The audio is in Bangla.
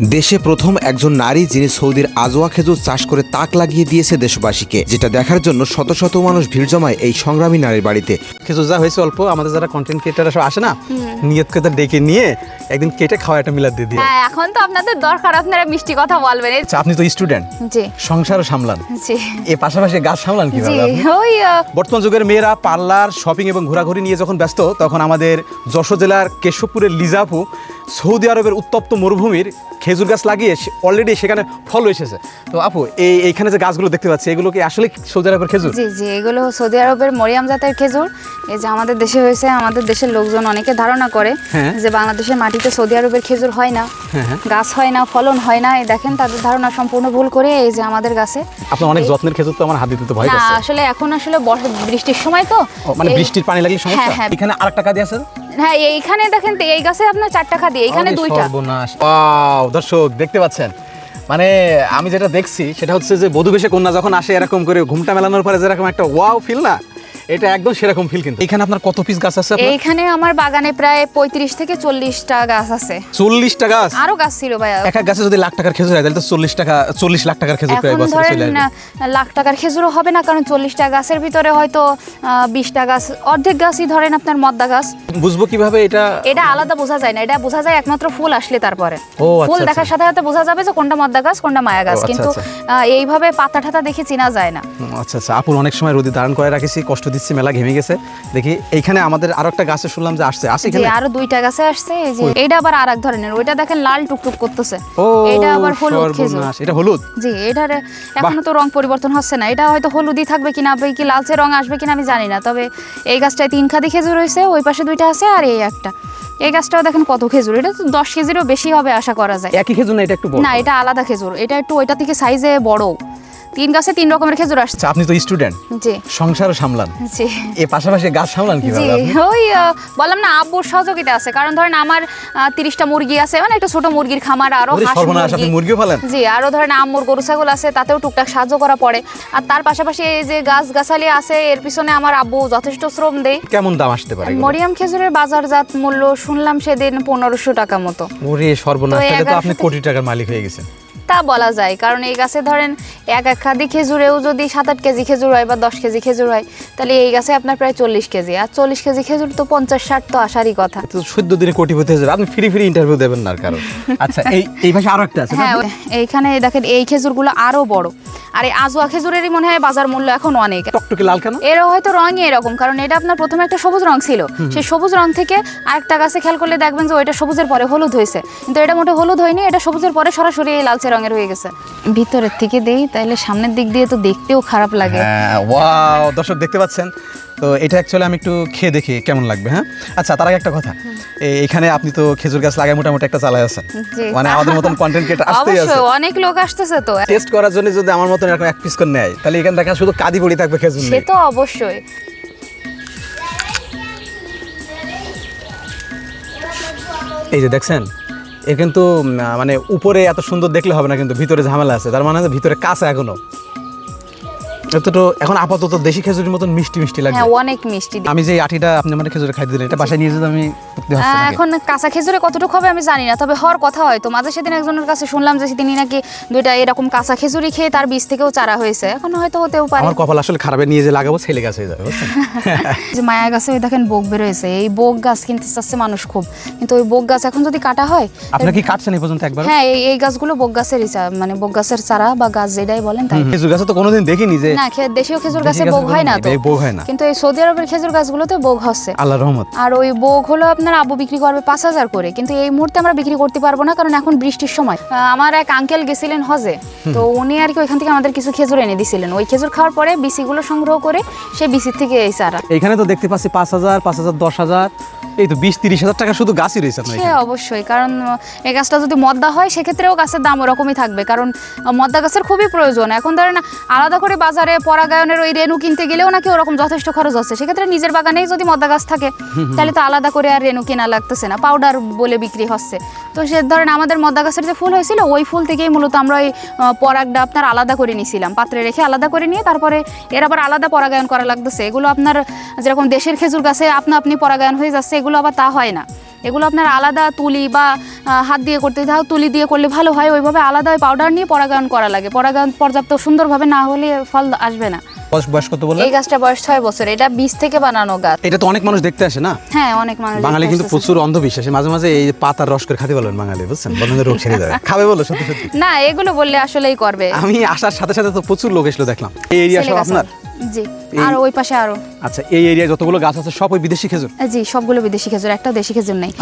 দেশে প্রথম একজন নারী যিনি সৌদির আজোয়া খেজুর চাষ করে তাক লাগিয়ে দিয়েছে দেশবাসীকে যেটা দেখার জন্য শত শত মানুষ ভিড় জমায় এই সংগ্রামী নারীর বাড়িতে। খেজুর যা হয়েছে অল্প আমাদের যারা কন্টেন্ট ক্রিয়েটাররা সব আসে না নিয়ত করে ডেকে নিয়ে একদিন কেটে খাওয়া একটা মিলাদ দিয়ে দিয়ে। হ্যাঁ এখন তো আপনাদের দরকার আপনারা মিষ্টি কথা বলবেন। আচ্ছা আপনি তো স্টুডেন্ট জি। সংসারও সামলান। জি। এ পাশাপাশি গাছ সামলান জি কীভাবে ওই বর্তমান যুগের মেয়েরা পার্লার শপিং এবং ঘোরাঘুরি নিয়ে যখন ব্যস্ত তখন আমাদের যশোর জেলার কেশবপুরের লিজাপু সৌদি আরবের উত্তপ্ত মরুভূমির খেজুর গাছ লাগিয়ে অলরেডি সেখানে ফল এসেছে। তো আপু এই এইখানে যে গাছগুলো দেখতে পাচ্ছি এগুলো কি আসলে সৌদি আরবের খেজুর? জি জি এগুলো সৌদি আরবের মরিয়াম জাতের খেজুর। এই যে আমাদের দেশে হয়েছে আমাদের দেশের লোকজন অনেকে ধারণা করে হ্যাঁ। যে বাংলাদেশের মাটিতে সৌদি আরবের খেজুর হয় না হ্যাঁ, হ্যাঁ। গাছ হয় না ফলন হয় না এই দেখেন তাদের ধারণা সম্পূর্ণ ভুল করে এই যে আমাদের গাছে। আপনার অনেক যত্নের খেজুর তো আমার হাত দিতে তো ভয় না আসলে এখন আসলে বর্ষা বৃষ্টির সময় তো মানে বৃষ্টির পানি লাগলে সমস্যা। এখানে আরেকটা কাদি আছে? হ্যাঁ এইখানে দেখেন এই গাছে আপনার চারটা খাদি এইখানে দুইটা। ওয়াও দর্শক দেখতে পাচ্ছেন? মানে আমি যেটা দেখছি সেটা হচ্ছে যে বধুবেশে কন্যা যখন আসে এরকম করে ঘুমটা মেলানোর পরে যেরকম একটা ওয়াও ফিল না? এটা একদম সেরকম ফিল কিন্তু। এখানে আপনার কত পিস গাছ আছে এইখানে আমার বাগানে প্রায় পঁয়ত্রিশ থেকে চল্লিশটা গাছ আছে। চল্লিশটা গাছ? আরও গাছ ছিল ভাইয়া এক এক গাছে যদি লাখ টাকার খেজুর হয় তাহলে তো চল্লিশ টাকা চল্লিশ লাখ টাকার খেজুর প্রায় বছরে চলে লাখ টাকার খেজুরও হবে না কারণ চল্লিশটা গাছের ভিতরে হয়তো বিশটা গাছ অর্ধেক গাছই ধরেন আপনার মদ্দা গাছ। বুঝব কীভাবে এটা? এটা আলাদা বোঝা যায় না এটা বোঝা যায় একমাত্র ফুল আসলে তারপরে। আচ্ছা, ফুল আচ্ছা। দেখার সাথে সাথে বোঝা যাবে যে কোনটা মদ্দা গাছ কোনটা মায়া গাছ। আচ্ছা, কিন্তু। এইভাবে পাতা ঠাতা দেখে চেনা যায় না। আচ্ছা আচ্ছা। আপুর অনেক সময় রোদি ধারণ করে রাখেছি কষ্ট দিচ্ছি মেলা ঘেমে গেছে। দেখি এইখানে আমাদের আরও একটা গাছে শুনলাম যে আসছে। আসে এখানে? আরও দুইটা গাছে আসছে এই যে এটা আবার আর এক ধরনের। ওইটা দেখেন লাল টুকটুক করতেছে। ও এটা আবার হলুদ খেজুর। এটা হলুদ? জি এটার এখনও তো রং পরিবর্তন হচ্ছে না। এটা হয়তো হলুদই থাকবে কিনা আবার কি লালচে রং আসবে কিনা আমি জানি না। তবে এই গাছটায় তিন খাদি খেজুর হয়েছে ওই পাশে দুইটা আছে আর এই একটা। এই গাছটাও দেখেন কত খেজুর। এটা তো দশ কেজিরও বেশি হবে আশা করা যায়। একই খেজুর না এটা একটু না এটা আলাদা খেজুর। এটা একটু ওইটা থেকে সাইজে বড় তিন গাছে তিন রকমের খেজুর আসছে। আচ্ছা আপনি তো স্টুডেন্ট। জি। সংসারও সামলান। জি। এ পাশাপাশি গাছ সামলান জি কীভাবে আপনি? ওই আহ, বললাম না আব্বুর সহযোগিতা আছে। কারণ ধরেন আমার তিরিশটা মুরগি আছে মানে একটা ছোট মুরগির খামার আরও ওরে হাঁস সর্বনাশ আপনি মুরগি মুরগিও ফেলেন জি আরও ধরেন আম্মুর গরু ছাগল আছে তাতেও টুকটাক সাহায্য করা পড়ে। আর তার পাশাপাশি এই যে গাছ গাছালি আছে এর পিছনে আমার আব্বু যথেষ্ট শ্রম দেয়। কেমন দাম আসতে পারে এগুলো? মরিয়াম খেজুরের বাজারজাত মূল্য শুনলাম সেদিন পনেরোশো টাকা মতো। ওরে সর্বনাশ তো তাহলে তো আপনি 1100 কোটি টাকার মালিক হয়ে গেছেন। তা বলা যায়। কারণ এই গাছে ধরেন এক এক খাদি খেজুরেও যদি সাত আট কেজি খেজুর হয় বা দশ কেজি খেজুর হয় তাহলে এই গাছে আপনার প্রায় চল্লিশ কেজি। আর চল্লিশ কেজি খেজুর তো পঞ্চাশ ষাট তো আসারই কথা। তো চোদ্দ দিনে কোটিপতি হয়ে যাবে। আপনি ফ্রি ফ্রি ইন্টারভিউ দেবেন না কারণ আচ্ছা এই এই পাশে আরও একটা আছে। হ্যাঁ এইখানে দেখেন এই খেজুরগুলো আরও বড়। আর এই আজোয়া খেজুরেরই মনে হয় বাজার মূল্য এখন অনেক। টকটকে লাল কেন? এর হয়তো রঙই এরকম কারণ এটা আপনার প্রথমে একটা সবুজ রং ছিল। সেই সবুজ রং থেকে আরেকটা গাছে খেয়াল করলে দেখবেন যে ওইটা সবুজের পরে হলুদ হয়েছে। কিন্তু এটা মোটে হলুদ হয়নি এটা সবুজের পরে সরাসরি এই লালচে রঙের হয়ে গেছে। ভিতরের থেকে দেই তাহলে সামনের দিক দিয়ে তো দেখতেও খারাপ লাগে। হ্যাঁ ওয়াও দর্শক দেখতে পাচ্ছেন? তো এটা অ্যাকচুয়ালি আমি একটু খেয়ে দেখি কেমন লাগবে হ্যাঁ? আচ্ছা তার আগে একটা কথা। এখানে আপনি তো খেজুর গাছ লাগায় মোটামুটি একটা চালায় আছেন। মানে আমাদের মতন কন্টেন্ট ক্রিয়েটার আসতেই আছে। অনেক লোক আসতেছে তো। টেস্ট করার জন্য যদি আমার মতন এরকম এক পিস করে নেয় তাহলে এখানে দেখা শুধু কাদি পড়ি থাকবে খেজুর সে তো অবশ্যই। এই যে দেখছেন? এ কিন্তু মানে উপরে এত সুন্দর দেখলে হবে না, কিন্তু ভিতরে ঝামেলা আছে। তার মানে ভিতরে কাঁচা এখনও। এখন আপাতত দেশি খেজুরের মতন মিষ্টি মিষ্টি লাগছে হ্যাঁ অনেক মিষ্টি। আমি যে আটিটা আপনি আমার খেজুরে দিলেন এটা বাসায় নিয়ে যেতে আমি? এখন কাঁচা খেজুরে কতটুকু হবে আমি জানি না তবে হওয়ার কথা হয়তো। মাঝে সেদিন একজনের কাছে শুনলাম যে তিনি নাকি দুইটা এরকম কাঁচা খেজুরি খেয়ে তার বীজ থেকেও চারা হয়েছে। এখন হয়তো হতেও পারে। আমার কপাল আসলে খারাপে নিয়ে যে লাগাবো ছেলে গাছ যাবে যে মায়া গাছে ওই দেখেন বোক বেরোয়েছে এই বোক গাছ কিনতে চাচ্ছে মানুষ খুব। কিন্তু ওই বোক গাছ এখন যদি কাটা হয় কি কাটছেন এই পর্যন্ত একবার হ্যাঁ এই গাছগুলো বোক গাছেরই মানে বোক গাছের চারা বা গাছ যেটাই বলেন তাই। খেজুর গাছে তো কোনোদিন দেখিনি যে না দেশীয় খেজুর গাছে বোক হয় না তো। হয় না। কিন্তু এই সৌদি আরবের খেজুর গাছগুলোতে বোক হচ্ছে। আল্লাহ রহমত। আর ওই বোক হলো আপনার আবু বিক্রি করবে পাঁচ হাজার করে। কিন্তু এই মুহূর্তে আমরা বিক্রি করতে পারব না কারণ এখন বৃষ্টির সময়। আমার এক আঙ্কেল গেছিলেন হজে। তো উনি আর কি ওইখান থেকে আমাদের কিছু খেজুর এনে দিছিলেন। ওই খেজুর খাওয়ার পরে বিসিগুলো সংগ্রহ করে সেই বিসির থেকে এই চারা। এখানে তো দেখতে পাচ্ছি পাঁচ হাজার পাঁচ হাজার দশ হাজার। এই তো বিশ তিরিশ হাজার টাকা শুধু গাছই রয়েছে আপনার সে অবশ্যই কারণ এই গাছটা যদি মদ্দা হয় সেক্ষেত্রেও গাছের দাম ওরকমই থাকবে। কারণ মদ্দা গাছের খুবই প্রয়োজন। এখন ধরেন আলাদা করে বাজারে পরাগায়নের ওই রেনু কিনতে গেলেও নাকি ওরকম যথেষ্ট খরচ হচ্ছে সেক্ষেত্রে নিজের বাগানেই যদি মদ্দা গাছ থাকে তাহলে তো আলাদা করে আর রেনু কেনা লাগতেছে না। পাউডার বলে বিক্রি হচ্ছে। তো সে ধরেন আমাদের মদ্দা গাছের যে ফুল হয়েছিল, ওই ফুল থেকেই মূলত আমরা ওই পরাগটা আপনার আলাদা করে নিয়েছিলাম। পাত্রে রেখে আলাদা করে নিয়ে তারপরে এর আবার আলাদা পরাগায়ন করা লাগতেছে। এগুলো আপনার যেরকম দেশের খেজুর গাছে আপনা আপনি পরাগায়ন হয়ে যাচ্ছে, এগুলো আবার তা হয় না। এগুলো আপনার আলাদা তুলি বা হাত দিয়ে করতে তাও তুলি দিয়ে করলে ভালো হয়, ওইভাবে আলাদা পাউডার নিয়ে পরাগায়ন করা লাগে। পরাগায়ন পর্যাপ্ত সুন্দরভাবে না হলে ফল আসবে না। বয়স কত বললেন? এই গাছটা বয়স ছয় বছর। এটা বীজ থেকে বানানো গাছ। এটা তো অনেক মানুষ দেখতে আসে না? হ্যাঁ অনেক মানুষ বাঙালি কিন্তু প্রচুর অন্ধবিশ্বাসী। মাঝে মাঝে এই পাতার রস করে খেতে বাঙালি বুঝছেন? বলেন রোগ সেরে যাবে খাবে বলো সত্যি সত্যি। না এগুলো বললে আসলেই করবে। আমি আসার সাথে সাথে তো প্রচুর লোক এসলো দেখলাম। এই এরিয়া সব আপনার? জি আর ওই পাশে আরও। আচ্ছা এই এরিয়া যতগুলো গাছ আছে সব ওই বিদেশি খেজুর? জি সবগুলো বিদেশি খেজুর একটাও দেশি খেজুর নেই।